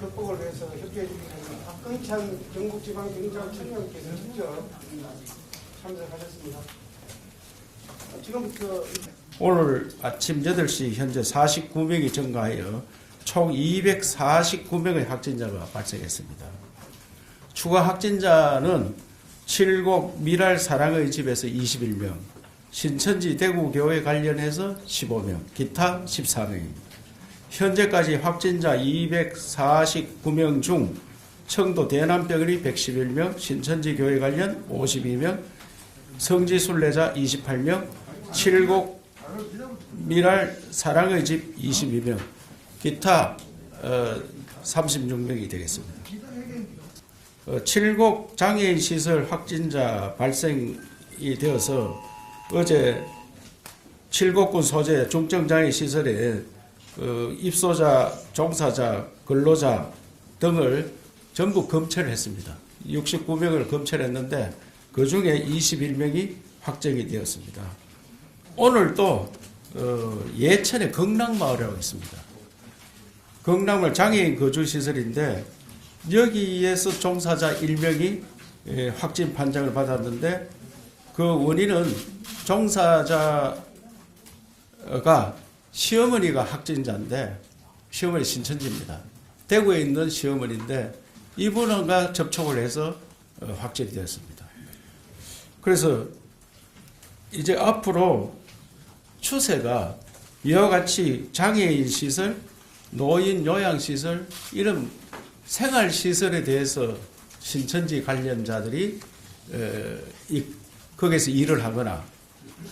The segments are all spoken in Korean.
극복을 위해서 협조해 주시는 박근찬 경북지방경찰청장께서 직접 참석하셨습니다. 지금부터 오늘 아침 8시 현재 49명이 증가하여 총 249명의 확진자가 발생했습니다. 추가 확진자는 칠곡 미랄 사랑의 집에서 21명, 신천지 대구교회 관련해서 15명, 기타 14명입니다. 현재까지 확진자 249명 중 청도 대남병원이 111명, 신천지 교회 관련 52명, 성지 순례자 28명, 칠곡 미랄 사랑의 집 22명, 기타 어, 36명이 되겠습니다. 어, 칠곡 장애인 시설 확진자 발생이 되어서 어제 칠곡군 소재 중증장애 시설에 어, 입소자, 종사자, 근로자 등을 전부 검체를 했습니다. 69명을 검체했는데 그 중에 21명이 확정이 되었습니다. 오늘 또 어, 예천의 경락마을이라고 있습니다. 경락마을 장애인 거주시설인데 여기에서 종사자 1명이 예, 확진 판정을 받았는데 그 원인은 종사자가 시어머니가 확진자인데 시어머니 신천지입니다. 대구에 있는 시어머니인데 이분과 접촉을 해서 어, 확진이 되었습니다. 그래서 이제 앞으로 추세가 이와 같이 장애인 시설, 노인 요양 시설 이런 생활 시설에 대해서 신천지 관련자들이 에, 이, 거기서 일을 하거나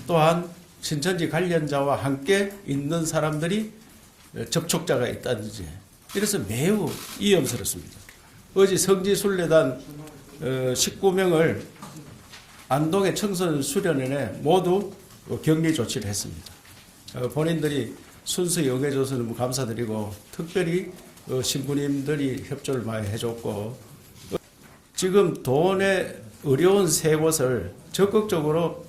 또한 신천지 관련자와 함께 있는 사람들이 접촉자가 있다든지 이래서 매우 위험스럽습니다. 어제 성지순례단 19명을 안동의 청소년 수련회에 모두 격리 조치를 했습니다. 어, 본인들이 순수 영해줘서 너무 감사드리고 특별히 어, 신부님들이 협조를 많이 해줬고 어, 지금 돈의 어려운 새 곳을 적극적으로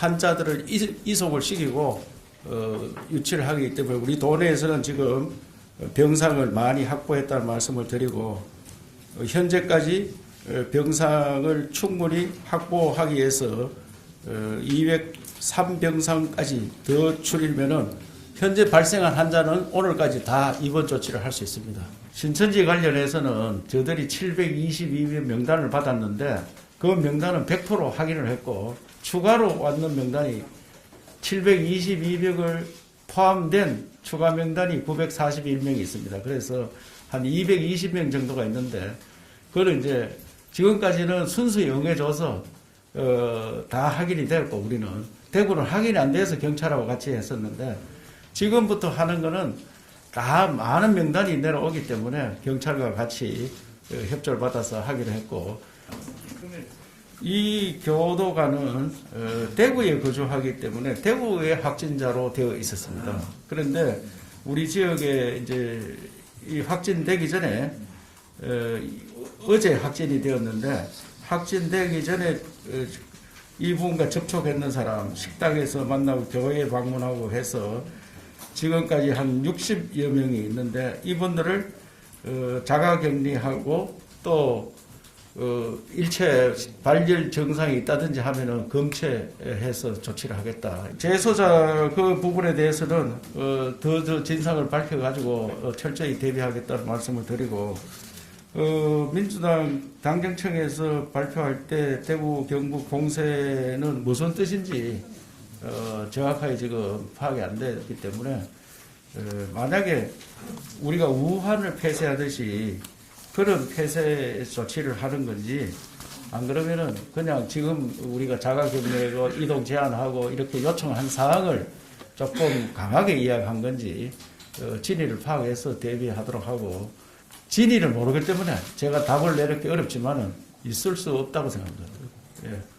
환자들을 이- 이송을 시키고 어, 유치를 하기 때문에 우리 도내에서는 지금 병상을 많이 확보했다는 말씀을 드리고 어, 현재까지 어, 병상을 충분히 확보하기 위해서 어, 203병상까지 더 줄이면은 현재 발생한 환자는 오늘까지 다 입원 조치를 할 수 있습니다. 신천지 관련해서는 저들이 722명 명단을 받았는데 그 명단은 100% 확인을 했고 추가로 왔는 명단이 722명을 포함된 추가 명단이 941명이 있습니다. 그래서 한 220명 정도가 있는데 그걸 이제 지금까지는 순수 영해줘서 어, 다 확인이 됐고 우리는 대구는 확인이 안 돼서 경찰하고 같이 했었는데 지금부터 하는 거는 다 많은 명단이 내려오기 때문에 경찰과 같이 어, 협조를 받아서 하기로 했고 이 교도관은 어, 대구에 거주하기 때문에 대구의 확진자로 되어 있었습니다. 그런데 우리 지역에 이제 이 확진되기 전에 어, 어제 확진이 되었는데 확진되기 전에 어, 이분과 접촉했는 사람 식당에서 만나고 교회 방문하고 해서 지금까지 한 60여 명이 있는데 이분들을 어, 자가격리하고 또 어, 일체 발열 증상이 있다든지 하면은 검체해서 조치를 하겠다. 재소자 그 부분에 대해서는 어, 더, 더 진상을 밝혀가지고 어, 철저히 대비하겠다는 말씀을 드리고 어, 민주당 당정청에서 발표할 때 대구 경북 공세는 무슨 뜻인지 어, 정확하게 지금 파악이 안 되기 때문에 어, 만약에 우리가 우한을 폐쇄하듯이 그런 폐쇄 조치를 하는 건지 안 그러면은 그냥 지금 우리가 자가격리고 이동 제한하고 이렇게 요청한 사항을 조금 강하게 이야기한 건지 어, 진위를 파악해서 대비하도록 하고 진위를 모르기 때문에 제가 답을 내놓기 어렵지만은 있을 수 없다고 생각합니다. 예.